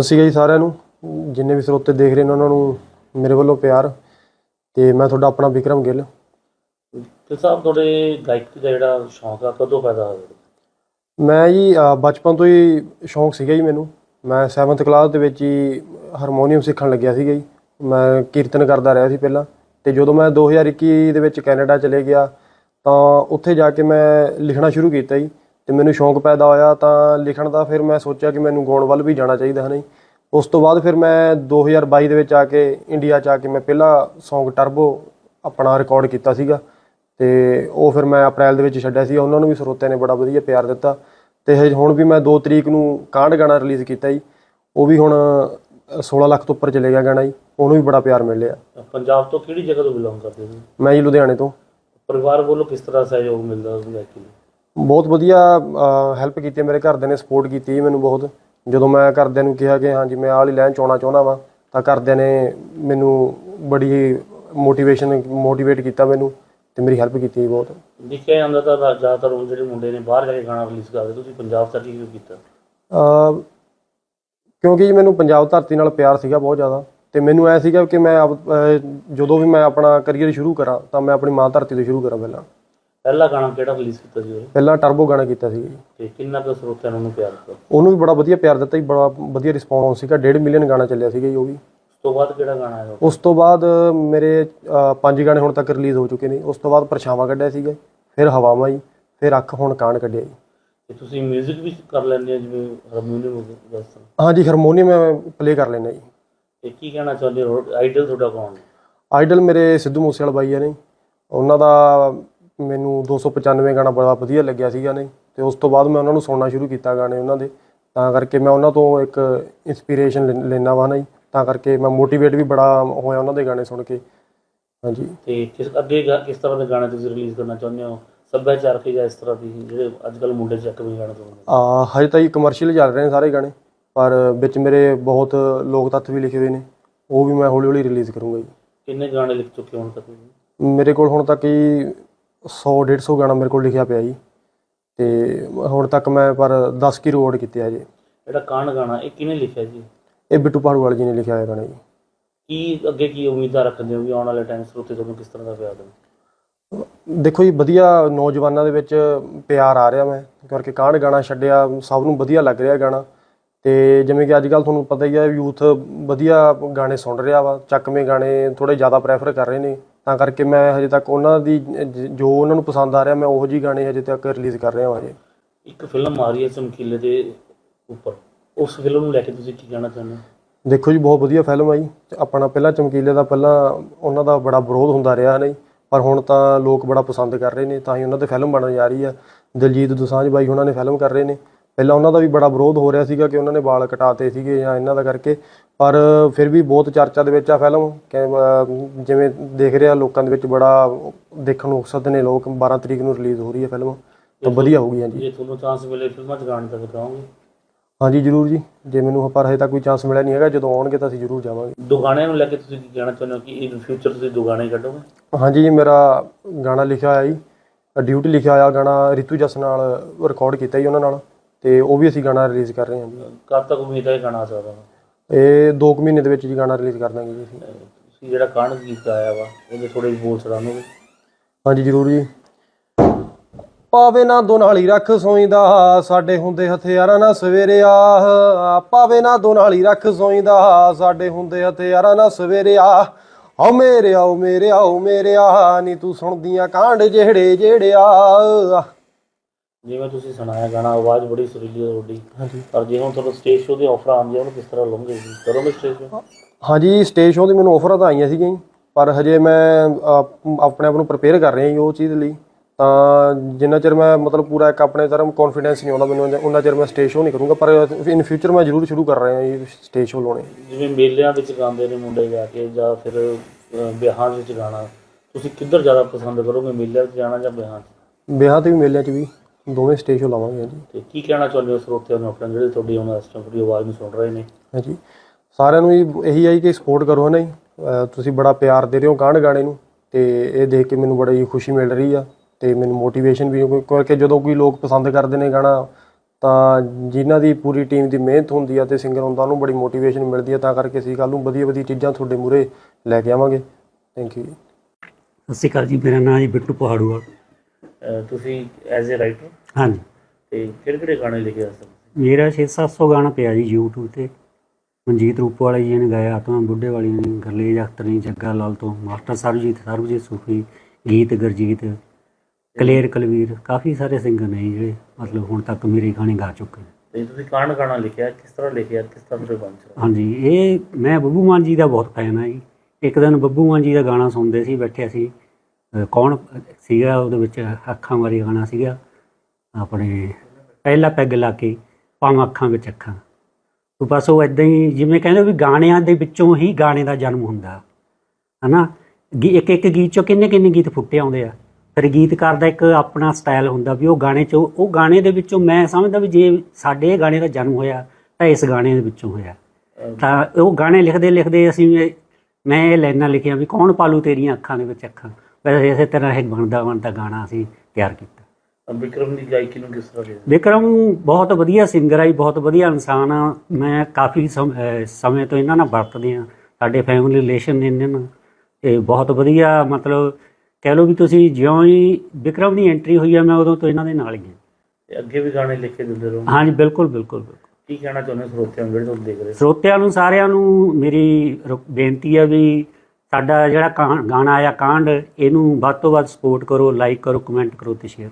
ਸਤਿ ਸ਼੍ਰੀ ਅਕਾਲ ਜੀ ਸਾਰਿਆਂ ਨੂੰ। ਜਿੰਨੇ ਵੀ ਸਰੋਤੇ ਦੇਖ ਰਹੇ ਨੇ ਉਹਨਾਂ ਨੂੰ ਮੇਰੇ ਵੱਲੋਂ ਪਿਆਰ ਤੇ ਮੈਂ ਤੁਹਾਡਾ ਆਪਣਾ ਵਿਕਰਮ ਗਿੱਲ। ਤੇ ਸਾਹਿਬ ਤੁਹਾਡੇ ਗਾਇਕੀ ਦਾ ਜਿਹੜਾ ਸ਼ੌਂਕ ਆ ਕਦੋਂ ਪੈਦਾ ਹੋਇਆ? ਮੈਂ ਜੀ ਬਚਪਨ ਤੋਂ ਹੀ ਸ਼ੌਂਕ ਸੀਗਾ ਜੀ ਮੈਨੂੰ। ਮੈਂ 7th ਕਲਾਸ ਦੇ ਵਿੱਚ ਹੀ ਹਾਰਮੋਨੀਅਮ ਸਿੱਖਣ ਲੱਗਿਆ ਸੀਗਾ ਜੀ। ਮੈਂ ਕੀਰਤਨ ਕਰਦਾ ਰਿਹਾ ਸੀ ਪਹਿਲਾਂ। ਤੇ ਜਦੋਂ ਮੈਂ 2021 ਦੇ ਵਿੱਚ ਕੈਨੇਡਾ ਚਲੇ ਗਿਆ ਤਾਂ ਉੱਥੇ ਜਾ ਕੇ ਮੈਂ ਲਿਖਣਾ ਸ਼ੁਰੂ ਕੀਤਾ ਜੀ। ਤੇ ਮੈਨੂੰ ਸ਼ੌਂਕ ਪੈਦਾ ਹੋਇਆ ਤਾਂ ਲਿਖਣ ਦਾ ਫਿਰ ਮੈਂ ਸੋਚਿਆ ਕਿ ਮੈਨੂੰ ਗਾਉਣ ਵੱਲ ਵੀ ਜਾਣਾ ਚਾਹੀਦਾ ਹੈ ਨਹੀਂ ਉਸ ਤੋਂ ਬਾਅਦ ਫਿਰ ਮੈਂ 2022 ਦੇ ਵਿੱਚ ਆ ਕੇ ਇੰਡੀਆ ਚ ਆ ਕੇ ਮੈਂ ਪਹਿਲਾ Song ਟਰਬੋ ਆਪਣਾ ਰਿਕਾਰਡ ਕੀਤਾ ਸੀਗਾ ਤੇ ਉਹ ਫਿਰ ਮੈਂ ਅਪ੍ਰੈਲ ਦੇ ਵਿੱਚ ਛੱਡਿਆ ਸੀ ਉਹਨਾਂ ਨੂੰ ਵੀ ਸਰੋਤਿਆਂ ਨੇ ਬੜਾ ਵਧੀਆ ਪਿਆਰ ਦਿੱਤਾ ਤੇ ਹੁਣ ਵੀ ਮੈਂ 2 ਤਰੀਕ ਨੂੰ ਕਾਂਡ ਗਾਣਾ ਰਿਲੀਜ਼ ਕੀਤਾ ਜੀ। ਉਹ ਵੀ ਹੁਣ 16 ਲੱਖ ਤੋਂ ਉੱਪਰ ਚਲੇ ਗਿਆ ਗਾਣਾ ਜੀ। ਉਹਨੂੰ ਵੀ ਬੜਾ ਪਿਆਰ ਮਿਲਿਆ ਪੰਜਾਬ ਤੋਂ ਕਿਹੜੀ ਜਗ੍ਹਾ ਤੋਂ ਬਿਲੋਂਗ ਕਰਦੇ ਹੋ? ਮੈਂ ਜੀ ਲੁਧਿਆਣੇ ਤੋਂ। ਪਰਿਵਾਰ ਵੱਲੋਂ ਕਿਸ ਤਰ੍ਹਾਂ ਸਹਿਯੋਗ ਮਿਲਦਾ ਉਸ ਗਾਇਕੀ ਲਈ ਬਹੁਤ ਵਧੀਆ ਹੈਲਪ ਕੀਤੀ ਹੈ, ਮੇਰੇ ਘਰਦਿਆਂ ਨੇ ਸਪੋਰਟ ਕੀਤੀ ਜੀ ਮੈਨੂੰ ਬਹੁਤ। ਜਦੋਂ ਮੈਂ ਘਰਦਿਆਂ ਨੂੰ ਕਿਹਾ ਕਿ ਹਾਂਜੀ ਮੈਂ ਆਹ ਵਾਲੀ ਲਾਈਨ ਚ ਆਉਣਾ ਚਾਹੁੰਦਾ ਵਾਂ ਤਾਂ ਘਰਦਿਆਂ ਨੇ ਮੈਨੂੰ ਬੜੀ ਮੋਟੀਵੇਸ਼ਨ ਮੋਟੀਵੇਟ ਕੀਤਾ ਮੈਨੂੰ ਤੇ ਮੇਰੀ ਹੈਲਪ ਕੀਤੀ ਬਹੁਤ। ਦੇਖਿਆ ਜਾਂਦਾ ਤਾਂ ਰਾ- ਜ਼ਿਆਦਾਤਰ ਉਹ ਜਿਹੜੇ ਮੁੰਡੇ ਨੇ ਬਾਹਰ ਜਾ ਕੇ ਗਾਣਾ ਰਿਲੀਜ਼ ਕਰਦੇ ਤੁਸੀਂ ਪੰਜਾਬ ਤੱਕ ਹੀ ਕਿਉਂ ਕੀਤਾ? ਅਹ ਕਿਉਂਕਿ ਜੀ ਮੈਨੂੰ ਪੰਜਾਬ ਧਰਤੀ ਨਾਲ ਪਿਆਰ ਸੀਗਾ ਬਹੁਤ ਜ਼ਿਆਦਾ ਤੇ ਮੈਨੂੰ ਐ ਸੀਗਾ ਕਿ ਮੈਂ ਆਪ- ਅਹ ਜਦੋਂ ਵੀ ਮੈਂ ਆਪਣਾ ਕਰੀਅਰ ਸ਼ੁਰੂ ਕਰਾਂ ਤਾਂ ਮੈਂ ਆਪਣੀ ਮਾਂ ਧਰਤੀ ਤੋਂ ਸ਼ੁਰੂ ਕਰਾਂ ਪਹਿਲਾਂ। ਪਹਿਲਾ ਗਾਣਾ ਕਿਹੜਾ ਰਿਲੀਜ਼ ਕੀਤਾ ਸੀ ਉਹ? ਪਹਿਲਾਂ ਟਰਬੋ ਗਾਣਾ ਕੀਤਾ ਸੀ। ਤੇ ਕਿੰਨਾ ਕੁ ਸਰੋਤਿਆਂ ਨੇ ਉਹਨੂੰ ਪਿਆਰ ਦਿੱਤਾ? ਉਸ ਉਹਨੂੰ ਵੀ ਬੜਾ ਵਧੀਆ ਪਿਆਰ ਦਿੱਤਾ ਜੀ ਬੜਾ ਵਧੀਆ ਰਿਸਪੌਂਸ ਸੀਗਾ। 1.5 ਮਿਲੀਅਨ ਗਾਣਾ ਚੱਲਿਆ ਸੀਗਾ ਜੀ ਉਹ ਵੀ। ਤੋਂ ਬਾਅਦ ਕਿਹੜਾ ਗਾਣਾ ਆਇਆ? ਉਸ ਤੋਂ ਬਾਅਦ ਮੇਰੇ ਪੰਜ ਗਾਣੇ ਹੁਣ ਤੱਕ ਰਿਲੀਜ਼ ਹੋ ਚੁੱਕੇ ਨੇ। ਉਸ ਤੋਂ ਬਾਅਦ ਪਰਛਾਵਾਂ ਕੱਢਿਆ ਸੀਗਾ ਫਿਰ ਹਵਾਵਾਂ ਜੀ ਫਿਰ ਅੱਖ ਹੁਣ ਕਾਣ ਕੱਢਿਆ ਜੀ। ਤੇ ਤੁਸੀਂ 뮤직 ਵੀ ਕਰ ਲੈਂਦੇ ਹੋ ਜਿਵੇਂ ਹਾਰਮੋਨੀਅਮ ਹੋ ਗਿਆ ਇਸ ਤਰ੍ਹਾਂ? ਹਾਂਜੀ ਹਾਰਮੋਨੀਅਮ ਮੈਂ ਪਲੇ ਕਰ ਲੈਂਦਾ ਜੀ। ਤੇ ਕੀ ਕਹਿਣਾ ਚਾਹੁੰਦੇ ਹੋ? ਆਈਡਲ ਤੁਹਾਡਾ ਕੌਣ? ਹੈ? ਆਈਡਲ ਮੇਰੇ ਸਿੱਧੂ ਮੂਸੇਵਾਲਾ ਬਾਈ ਆ ਨੇ ਉਹਨਾਂ ਦਾ ਮੈਨੂੰ 295 ਗਾਣਾ ਬੜਾ ਵਧੀਆ ਲੱਗਿਆ ਸੀਗਾ ਨੇ ਤੇ ਉਸ ਤੋਂ ਬਾਅਦ ਮੈਂ ਉਹਨਾਂ ਨੂੰ ਸੁਣਨਾ ਸ਼ੁਰੂ ਕੀਤਾ ਗਾਣੇ ਉਹਨਾਂ ਦੇ। ਤਾਂ ਕਰਕੇ ਮੈਂ ਉਹਨਾਂ ਤੋਂ ਇੱਕ ਇਨਸਪੀਰੇਸ਼ਨ ਲੈਣਾ ਵਾ ਨਾ ਜੀ ਤਾਂ ਕਰਕੇ ਮੈਂ ਮੋਟੀਵੇਟ ਵੀ ਬੜਾ ਹੋਇਆ ਉਹਨਾਂ ਦੇ ਗਾਣੇ ਸੁਣ ਕੇ। ਹਾਂਜੀ। ਤੇ ਕਿਸ ਅੱਗੇ ਗਾ- ਕਿਸ ਤਰ੍ਹਾਂ ਦੇ ਗਾਣੇ ਤੁਸੀਂ ਰਿਲੀਜ਼ ਕਰਨਾ ਚਾਹੁੰਦੇ ਹੋ? ਸੱਭਿਆਚਾਰਕ ਜਾਂ ਇਸ ਤਰ੍ਹਾਂ ਦੀ ਜਿਹੜੇ ਅੱਜ ਕੱਲ ਮੁੰਡੇ ਚੱਕ ਵੀ ਗਾਣੇ ਸੁਣਦੇ ਆ ਹਜੇ ਤਾਂ ਜੀ ਕਮਰਸ਼ੀਅਲ ਚੱਲ ਰਹੇ ਨੇ ਸਾਰੇ ਗਾਣੇ ਪਰ ਵਿੱਚ ਮੇਰੇ ਬਹੁਤ ਲੋਕ ਤੱਤ ਵੀ ਲਿਖੇ ਹੋਏ ਨੇ ਉਹ ਵੀ ਮੈਂ ਹੌਲੀ ਹੌਲੀ ਰਿਲੀਜ਼ ਕਰੂੰਗਾ ਜੀ। ਕਿੰਨੇ ਗਾਣੇ ਲਿਖ ਚੁੱਕੇ ਹੋ ਹੁਣ ਤੱਕ? ਮੇਰੇ ਕੋਲ ਹੁਣ ਤੱਕ ਹੀ 100 150 ਗਾਣਾ ਮੇਰੇ ਕੋਲ ਲਿਖਿਆ ਪਿਆ ਜੀ। ਤੇ ਹੁਣ ਤੱਕ ਮੈਂ ਪਰ 10 ਕੀ ਰਿਕਾਰਡ ਕੀਤੇ ਆ ਜੀ ਜਿਹੜਾ ਕਾਂਡ ਗਾਣਾ ਇਹ ਕਿਹਨੇ ਲਿਖਿਆ ਜੀ? ਇਹ ਬਿੱਟੂ ਪਹਾੜੂਵਾਲ ਜੀ ਨੇ ਲਿਖਿਆ ਹੋਇਆ ਗਾਣਾ ਜੀ। ਕੀ ਅੱਗੇ ਕੀ ਉਮੀਦਾਂ ਰੱਖਦੇ ਹੋ ਵੀ ਆਉਣ ਵਾਲੇ ਟਾਈਮ ਸਰੋਤੇ ਤੁਹਾਨੂੰ ਕਿਸ ਤਰ੍ਹਾਂ ਦਾ ਪਿਆਰ ਦੇਣ? ਦੇਖੋ ਜੀ ਵਧੀਆ ਨੌਜਵਾਨਾਂ ਦੇ ਵਿੱਚ ਪਿਆਰ ਆ ਰਿਹਾ ਮੈਂ ਕਰਕੇ ਕਾਂਡ ਗਾਣਾ ਛੱਡਿਆ ਸਭ ਨੂੰ ਵਧੀਆ ਲੱਗ ਰਿਹਾ ਗਾਣਾ। ਤੇ ਜਿਵੇਂ ਕਿ ਅੱਜ ਕੱਲ ਤੁਹਾਨੂੰ ਪਤਾ ਹੀ ਹੈ ਯੂਥ ਵਧੀਆ ਗਾਣੇ ਸੁਣ ਰਿਹਾ ਵਾ ਚੱਕਵੇਂ ਗਾਣੇ ਥੋੜੇ ਜ਼ਿਆਦਾ ਪ੍ਰੈਫਰ ਕਰ ਰਹੇ ਨੇ। ਤਾਂ ਕਰਕੇ ਮੈਂ ਹਜੇ ਤੱਕ ਉਹਨਾਂ ਦੀ ਜ- ਜੋ ਉਹਨਾਂ ਨੂੰ ਪਸੰਦ ਆ ਰਿਹਾ ਮੈਂ ਉਹੋ ਜੀ ਗਾਣੇ ਹਜੇ ਤੱਕ ਰਿਲੀਜ਼ ਕਰ ਰਿਹਾ ਹਾਂ ਹਜੇ। ਇੱਕ ਫਿਲਮ ਆ ਰਹੀ ਹੈ ਚਮਕੀਲੇ ਦੇ ਉੱਪਰ। ਉਸ ਫਿਲਮ ਨੂੰ ਲੈ ਕੇ ਤੁਸੀਂ ਕੀ ਕਹਿਣਾ ਚਾਹੁੰਦੇ ਹੋ? ਦੇਖੋ ਜੀ ਬਹੁਤ ਵਧੀਆ ਫਿਲਮ ਆ ਜੀ। ਤੇ ਆਪਣਾ ਪਹਿਲਾਂ ਚਮਕੀਲੇ ਦਾ ਪਹਿਲਾਂ ਉਹਨਾਂ ਦਾ ਬੜਾ ਵਿਰੋਧ ਹੁੰਦਾ ਰਿਹਾ ਨਹੀਂ? ਪਰ ਹੁਣ ਤਾਂ ਲੋਕ ਬੜਾ ਪਸੰਦ ਕਰ ਰਹੇ ਨੇ ਤਾਂ ਹੀ ਉਹਨਾਂ ਤੇ ਫਿਲਮ ਬਣਨ ਜਾ ਰਹੀ ਆ। ਦਿਲਜੀਤ ਦੋਸਾਂਝ ਬਾਈ ਉਹਨਾਂ ਨੇ ਫਿਲਮ ਕਰ ਰਹੇ ਨੇ। ਪਹਿਲਾਂ ਉਹਨਾਂ ਦਾ ਵੀ ਬੜਾ ਵਿਰੋਧ ਹੋ ਰਿਹਾ ਸੀਗਾ ਕਿ ਉਹਨਾਂ ਨੇ ਵਾਲ ਕਟਾਤੇ ਸੀਗੇ ਜਾਂ ਇਹਨਾਂ ਦਾ ਕਰਕੇ ਪਰ ਫਿਰ ਵੀ ਬਹੁਤ ਚਰਚਾ ਦੇ ਵਿੱਚ ਆ ਫਿਲਮ ਜਿਵੇਂ ਦੇਖ ਰਿਹਾ ਲੋਕਾਂ ਦੇ ਵਿੱਚ ਬੜਾ ਦੇਖਣ ਨੂੰ ਉਕਸਦ ਨੇ ਲੋਕ 12 ਤਰੀਕ ਨੂੰ ਰਿਲੀਜ਼ ਹੋ ਰਹੀ ਹੈ ਫਿਲਮ ਤਾਂ ਵਧੀਆ ਹੋਊਗੀ ਹਾਂਜੀ। ਜੇ ਤੁਹਾਨੂੰ ਚਾਂਸ ਮਿਲੇ ਫਿਲਮਾਂ 'ਚ ਗਾਣੇ ਤਾਂ ਦਿਖਾਓਗੇ ਹਾਂਜੀ ਜ਼ਰੂਰ ਜੀ। ਜੇ ਮੈਨੂੰ ਪਰ ਹਜੇ ਤੱਕ ਕੋਈ ਚਾਂਸ ਮਿਲਿਆ ਨਹੀਂ ਹੈਗਾ ਜਦੋਂ ਆਉਣਗੇ ਤਾਂ ਅਸੀਂ ਜ਼ਰੂਰ ਜਾਵਾਂਗੇ। ਦੋ ਗਾਣਿਆਂ ਨੂੰ ਲੈ ਕੇ ਤੁਸੀਂ ਕੀ ਕਹਿਣਾ ਚਾਹੁੰਦੇ ਹੋ ਕਿ ਇਨ ਫਿਊਚਰ ਤੁਸੀਂ ਦੋ ਗਾਣੇ ਕੱਢੋਗੇ? ਹਾਂਜੀ ਜੀ ਮੇਰਾ ਗਾਣਾ ਲਿਖਿਆ ਹੋਇਆ ਜੀ ਡਿਊਟੀ ਲਿਖਿਆ ਹੋਇਆ ਗਾਣਾ ਰਿਤੂ ਜਸ ਨਾਲ ਰਿਕਾਰਡ ਕੀਤਾ ਜੀ ਉਹਨਾਂ ਨਾਲ। ਤੇ ਉਹ ਵੀ ਅਸੀਂ ਗਾਣਾ ਰਿਲੀਜ਼ ਕਰ ਰਹੇ ਹਾਂ ਜੀ। ਕਦ ਤੱਕ ਉਮੀਦ ਹੈ ਇਹ ਗਾਣਾ ਆ ਸਕਦਾ ਵਾ? ਇਹ 2 ਕੁ ਮਹੀਨੇ ਦੇ ਵਿੱਚ ਜੀ ਗਾਣਾ ਰਿਲੀਜ਼ ਕਰ ਦਾਂਗੇ ਜੀ ਅਸੀਂ। ਤੁਸੀਂ ਜਿਹੜਾ ਕਾਂਡ ਗੀਤ ਗਾਇਆ ਵਾ ਉਹਦੇ ਥੋੜੇ ਬੋਲ ਸੁਣਾਓਗੇ ਹਾਂਜੀ ਜ਼ਰੂਰ ਜੀ। ਪਾਵੇ ਨਾ ਦੁਨਾਲੀ ਰੱਖ ਸੋਈਂਦਾ ਸਾਡੇ ਹੁੰਦੇ ਹਥਿਆਰਾਂ ਨਾਲ ਸਵੇਰੇ ਆ ਪਾਵੇ ਨਾ ਦੁਨਾਲੀ ਰੱਖ ਸੋਈਂਦਾ ਸਾਡੇ ਹੁੰਦੇ ਹਥਿਆਰਾਂ ਨਾਲ ਸਵੇਰੇ ਆ ਆਓ ਮੇਰੇ ਆਓ ਮੇਰੇ ਆਓ ਮੇਰੇ ਆ ਨੀ ਤੂੰ ਸੁਣਦੀਆਂ ਕਾਂਡ ਜਿਹੜੇ ਜਿਹੜੇ ਆ ਜਿਵੇਂ ਤੁਸੀਂ ਸੁਣਾਇਆ ਗਾਣਾ ਆਵਾਜ਼ ਬੜੀ ਸੁਰੀਲੀ ਹੈ ਤੁਹਾਡੀ। ਹਾਂਜੀ। ਪਰ ਜੇ ਹੁਣ ਤੁਹਾਨੂੰ ਸਟੇਜ ਸ਼ੋਅ ਦੇ ਆਫਰ ਆਉਂਦੀ ਉਹਨੂੰ ਕਿਸ ਤਰ੍ਹਾਂ ਲਓਗੇ ਜੀ? ਕਰੋਗੇ ਸਟੇਜ ਸ਼ੋਅ ਹਾਂਜੀ ਸਟੇਜ ਸ਼ੋਅ ਦੀ ਮੈਨੂੰ ਆਫਰਾਂ ਤਾਂ ਆਈਆਂ ਸੀਗੀਆਂ ਜੀ, ਪਰ ਹਜੇ ਮੈਂ ਆਪਣੇ ਆਪ ਨੂੰ ਪ੍ਰਪੇਅਰ ਕਰ ਰਿਹਾ ਜੀ ਉਹ ਚੀਜ਼ ਲਈ। ਤਾਂ ਜਿੰਨਾ ਚਿਰ ਮੈਂ ਮਤਲਬ ਪੂਰਾ ਇੱਕ ਆਪਣੇ ਤਰ੍ਹਾਂ ਕੌਨਫੀਡੈਂਸ ਨਹੀਂ ਆਉਂਦਾ ਮੈਨੂੰ ਉਹਨਾਂ ਚਿਰ ਮੈਂ ਸਟੇਜ ਸ਼ੋਅ ਨਹੀਂ ਕਰੂੰਗਾ ਪਰ ਇਨ ਫਿਊਚਰ ਮੈਂ ਜ਼ਰੂਰ ਸ਼ੁਰੂ ਕਰ ਰਿਹਾ ਜੀ ਸਟੇਜ ਸ਼ੋਅ ਲਾਉਣੇ। ਜਿਵੇਂ ਮੇਲਿਆਂ ਵਿੱਚ ਗਾਉਂਦੇ ਨੇ ਮੁੰਡੇ ਜਾ ਕੇ ਜਾਂ ਫਿਰ ਵਿਆਹਾਂ ਵਿੱਚ ਗਾਣਾ ਤੁਸੀਂ ਕਿੱਧਰ ਜ਼ਿਆਦਾ ਪਸੰਦ ਕਰੋਗੇ ਮੇਲਿਆਂ ਵਿੱਚ ਜਾਣਾ ਜਾਂ ਵਿਆਹਾਂ 'ਚ? ਵਿਆਹ ਤੇ ਵੀ ਮੇਲਿਆਂ 'ਚ ਵੀ। ਦੋਵੇਂ ਸਟੇਜ ਸ਼ੋਅ ਲਾਵਾਂਗੇ ਜੀ ਤੇ ਕੀ ਕਹਿਣਾ ਚਾਹੁੰਦੇ ਹੋ ਸਰੋਤਿਆਂ ਨੂੰ ਆਪਣੇ ਜਿਹੜੇ ਤੁਹਾਡੀ ਹੁਣ ਇਸ ਟਾਈਮ ਤੁਹਾਡੀ ਆਵਾਜ਼ ਨੂੰ ਸੁਣ ਰਹੇ ਨੇ? ਹਾਂਜੀ। ਸਾਰਿਆਂ ਨੂੰ ਇਹੀ ਹੈ ਜੀ ਕਿ ਸਪੋਰਟ ਕਰੋ ਹੈ ਨਾ ਜੀ। ਅਹ, ਤੁਸੀਂ ਬੜਾ ਪਿਆਰ ਦੇ ਰਹੇ ਹੋ ਗਾਣ ਗਾਣੇ ਨੂੰ ਤੇ ਇਹ ਦੇਖ ਕੇ ਮੈਨੂੰ ਬੜੀ ਖੁਸ਼ੀ ਮਿਲ ਰਹੀ ਆ ਤੇ ਮੈਨੂੰ ਮੋਟੀਵੇਸ਼ਨ ਵੀ ਕਿਉਂਕਿ ਜਦੋਂ ਕੋਈ ਲੋਕ ਪਸੰਦ ਕਰਦੇ ਨੇ ਗਾਣਾ ਤਾਂ ਜਿਨ੍ਹਾਂ ਦੀ ਪੂਰੀ ਟੀਮ ਦੀ ਮਿਹਨਤ ਹੁੰਦੀ ਆ ਤੇ ਸਿੰਗਰ ਹੁੰਦਾ ਉਹਨੂੰ ਬੜੀ ਮੋਟੀਵੇਸ਼ਨ ਮਿਲਦੀ ਆ ਤਾਂ ਕਰਕੇ ਅਸੀਂ ਕੱਲ ਨੂੰ ਵਧੀਆ ਵਧੀਆ ਚੀਜ਼ਾਂ ਤੁਹਾਡੇ ਮੂਰੇ ਲੈ ਕੇ ਆਵਾਂਗੇ। ਥੈਂਕ ਯੂ ਸਤਿ ਸ਼੍ਰੀ ਅਕਾਲ ਜੀ ਮੇਰਾ ਨਾਮ ਜੀ ਬਿੱਟੂ ਪਹਾੜੂਆ। ਤੁਸੀਂ ਐਜ਼ ਅ ਰਾਈਟਰ ਹਾਂਜੀ। ਤੇ ਕਿਹੜੇ ਕਿਹੜੇ ਗਾਣੇ ਲਿਖੇ ਆ ਸਰ? ਮੇਰਾ 6-700 ਗਾਣਾ ਪਿਆ ਜੀ YouTube ਤੇ। ਮਨਜੀਤ ਰੂਪਵਾਲਾ ਜੀ ਨੇ ਗਾਇਆ ਆਤਮਾ ਬੁੱਢੇ ਵਾਲੀ ਨੇ ਗਰਲੇਜ ਅਖਤਰ ਨੇ ਜੱਗਾ ਲਾਲ ਤੋਂ ਮਾਸਟਰ ਸਰਬਜੀਤ ਸਰਬਜੀਤ ਸੂਫੀ ਗੀਤ ਗਰਜੀਤ ਕਲੇਰ ਕਲਵੀਰ ਕਾਫੀ ਸਾਰੇ ਸਿੰਗਰ ਨੇ ਜਿਹੜੇ ਮਤਲਬ ਹੁਣ ਤੱਕ ਮੇਰੇ ਗਾਣੇ ਗਾ ਚੁੱਕੇ ਨੇ। ਤੇ ਤੁਸੀਂ ਕਾਂਡ ਗਾਣਾ ਲਿਖਿਆ? ਕਿਸ ਤਰ੍ਹਾਂ ਲਿਖਿਆ? ਕਿਸ ਤਰ੍ਹਾਂ ਦੇ ਬਣ ਚ ਹਾਂਜੀ ਇਹ ਮੈਂ ਬੱਬੂ ਮਾਨ ਜੀ ਦਾ ਬਹੁਤ ਫੈਨ ਆ ਜੀ। ਇੱਕ ਦਿਨ ਬੱਬੂ ਮਾਨ ਜੀ ਦਾ ਗਾਣਾ ਸੁਣਦੇ ਸੀ ਬੈਠੇ ਸੀ। ਕੌਣ ਸੀਗਾ? ਉਹਦੇ ਵਿੱਚ ਅੱਖਾਂ ਵਾਲੀ ਗਾਣਾ ਸੀਗਾ। ਆਪਣੇ ਪਹਿਲਾ ਪੈਗ ਲਾ ਕੇ ਪਾਵਾਂ ਅੱਖਾਂ ਵਿੱਚ ਅੱਖਾਂ। ਉਹ ਬਸ ਉਹ ਇਦਾਂ ਹੀ ਜਿਵੇਂ ਕਹਿੰਦੇ ਵੀ ਗਾਣਿਆਂ ਦੇ ਵਿੱਚੋਂ ਹੀ ਗਾਣੇ ਦਾ ਜਨਮ ਹੁੰਦਾ। ਹਨਾ? ਗੀ- ਇੱਕ ਇੱਕ ਗੀਤ ਚੋਂ ਕਿੰਨੇ ਕਿੰਨੇ ਗੀਤ ਫੁੱਟੇ ਆਉਂਦੇ ਆ। ਫਿਰ ਗੀਤਕਾਰ ਦਾ ਇੱਕ ਆਪਣਾ ਸਟਾਈਲ ਹੁੰਦਾ ਵੀ ਉਹ ਗਾਣੇ ਚੋਂ, ਉਹ ਗਾਣੇ ਦੇ ਵਿੱਚੋਂ ਮੈਂ ਸਮਝਦਾ ਵੀ ਜੇ ਸਾਡੇ ਗਾਣੇ ਦਾ ਜਨਮ ਹੋਇਆ ਤਾਂ ਇਸ ਗਾਣੇ ਦੇ ਵਿੱਚੋਂ ਹੋਇਆ। ਤਾਂ ਉਹ ਗਾਣੇ ਲਿਖਦੇ ਲਿਖਦੇ ਅਸੀਂ ਮੈਂ ਇਹ ਲਾਈਨਾਂ ਲਿਖੀਆਂ ਵੀ ਕੌਣ ਪਾਲੂ ਤੇਰੀਆਂ ਅੱਖਾਂ ਦੇ ਵਿੱਚ ਅੱਖਾਂ? ਵੈਸੇ ਇਸੇ ਤਰ੍ਹਾਂ ਇਹ ਬਣਦਾ ਬਣਦਾ ਗਾਣਾ ਅਸੀਂ ਤਿਆਰ ਕੀਤਾ। ਵਿਕਰਮ ਦੀ ਗਾਇਕੀ ਨੂੰ ਕਿਸ ਤਰ੍ਹਾਂ ਵਿਕਰਮ ਬਹੁਤ ਵਧੀਆ ਸਿੰਗਰ ਆ ਜੀ ਬਹੁਤ ਵਧੀਆ ਇਨਸਾਨ ਆ। ਮੈਂ ਕਾਫੀ ਸਮ- ਤੋਂ ਇਹਨਾਂ ਨਾਲ ਵਰਤਦੇ ਆ ਸਾਡੇ ਫੈਮਿਲੀ ਰਿਲੇਸ਼ਨ ਨੇ ਇਹਨਾਂ ਨਾਲ। ਤੇ ਬਹੁਤ ਵਧੀਆ ਮਤਲਬ ਕਹਿ ਲਓ ਵੀ ਤੁਸੀਂ ਜਿਉਂ ਹੀ ਵਿਕਰਮ ਦੀ ਐਂਟਰੀ ਹੋਈ ਆ ਮੈਂ ਉਦੋਂ ਤੋਂ ਇਹਨਾਂ ਦੇ ਨਾਲ ਹੀ ਤੇ ਅੱਗੇ ਵੀ ਗਾਣੇ ਲਿਖ ਕੇ ਦਿੰਦੇ ਰਹੋ। ਹਾਂਜੀ ਬਿਲਕੁਲ ਬਿਲਕੁਲ ਬਿਲਕੁਲ। ਕੀ ਕਹਿਣਾ ਚਾਹੁੰਦੇ ਸਰੋਤਿਆਂ ਨੂੰ ਜਿਹੜੇ ਤੁਹਾਨੂੰ ਦੇਖ ਰਹੇ ਸਰੋਤਿਆਂ ਨੂੰ ਸਾਰਿਆਂ ਨੂੰ ਮੇਰੀ ਬੇਨਤੀ ਹੈ ਵੀ ਸਾਡਾ ਜਿਹੜਾ ਕਾਂ- ਗਾਣਾ ਆਇਆ ਕਾਂਡ, ਇਹਨੂੰ ਵੱਧ ਤੋਂ ਵੱਧ ਸਪੋਰਟ ਕਰੋ ਲਾਈਕ ਕਰੋ ਕਮੈਂਟ ਕਰੋ ਤੇ ਸ਼ੇਅਰ